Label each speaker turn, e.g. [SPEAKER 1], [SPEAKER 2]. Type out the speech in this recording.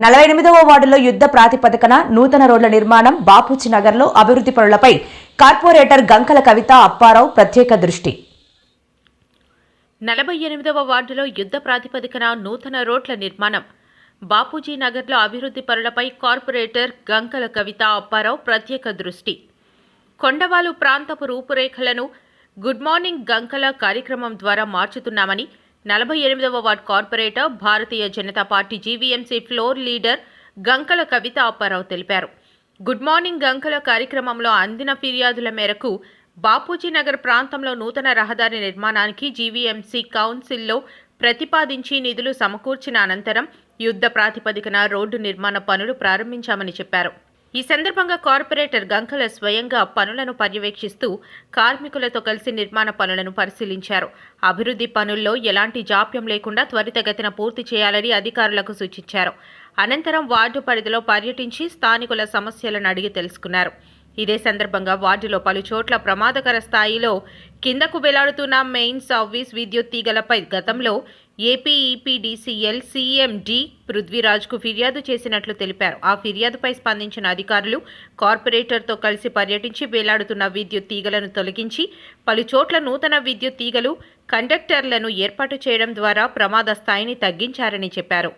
[SPEAKER 1] నలభై ఎనిమిదవ వార్డులో యుద్ధ ప్రాతిపదికన నూతన రోడ్ల నిర్మాణం బాపూచి నగర్లో అభివృద్ధి పనులపై కార్పొరేటర్ గంకల కవిత అప్పారావు ప్రత్యేక దృష్టి.
[SPEAKER 2] నలభై ఎనిమిదవ వార్డులో యుద్ధ ప్రాతిపదికన నూతన రోడ్ల నిర్మాణం బాపూజీ నగర్లో అభివృద్ధి పనులపై కార్పొరేటర్ గంకల కవిత అప్పారావు ప్రత్యేక దృష్టి. కొండవాలు ప్రాంతపు రూపురేఖలను గుడ్ మార్నింగ్ గంకల కార్యక్రమం ద్వారా మార్చుతున్నామని నలభై ఎనిమిదవ ward corporator Bharatiya Janata party GVMC floor leader Gankala Kavitha Apparao తెలిపారు. గుడ్ మార్నింగ్ గంకల కార్యక్రమంలో అందిన ఫిర్యాదుల మేరకు బాపూజీ నగర్ ప్రాంతంలో నూతన రహదారి నిర్మాణానికి జీవీఎంసీ కౌన్సిల్లో ప్రతిపాదించి నిధులు సమకూర్చిన అనంతరం యుద్ధ ప్రాతిపదికన రోడ్డు నిర్మాణ పనులు ప్రారంభించామని చెప్పారు. ఈ సందర్భంగా కార్పొరేటర్ గంకల స్వయంగా పనులను పర్యవేక్షిస్తూ కార్మికులతో కలిసి నిర్మాణ పనులను పరిశీలించారు. అభివృద్ధి పనుల్లో ఎలాంటి జాప్యం లేకుండా త్వరితగతిన పూర్తి చేయాలని అధికారులకు సూచించారు. అనంతరం వార్డు పరిధిలో పర్యటించి స్థానికుల సమస్యలను అడిగి తెలుసుకున్నారు. ఇదే సందర్భంగా వార్డులో పలు చోట్ల ప్రమాదకర స్థాయిలో కిందకు వెలాడుతున్న మెయిన్ సర్వీస్ విద్యుత్ తీగలపై గతంలో ఏపీఈపీడీసీఎల్ సీఎండి పృథ్వీరాజ్కు ఫిర్యాదు చేసినట్లు తెలిపారు. ఆ ఫిర్యాదుపై స్పందించిన అధికారులు కార్పొరేటర్తో కలిసి పర్యటించి వేలాడుతున్న విద్యుత్ తీగలను తొలగించి పలు చోట్ల నూతన విద్యుత్ తీగలు కండక్టర్లను ఏర్పాటు చేయడం ద్వారా ప్రమాద స్థాయిని తగ్గించారని చెప్పారు.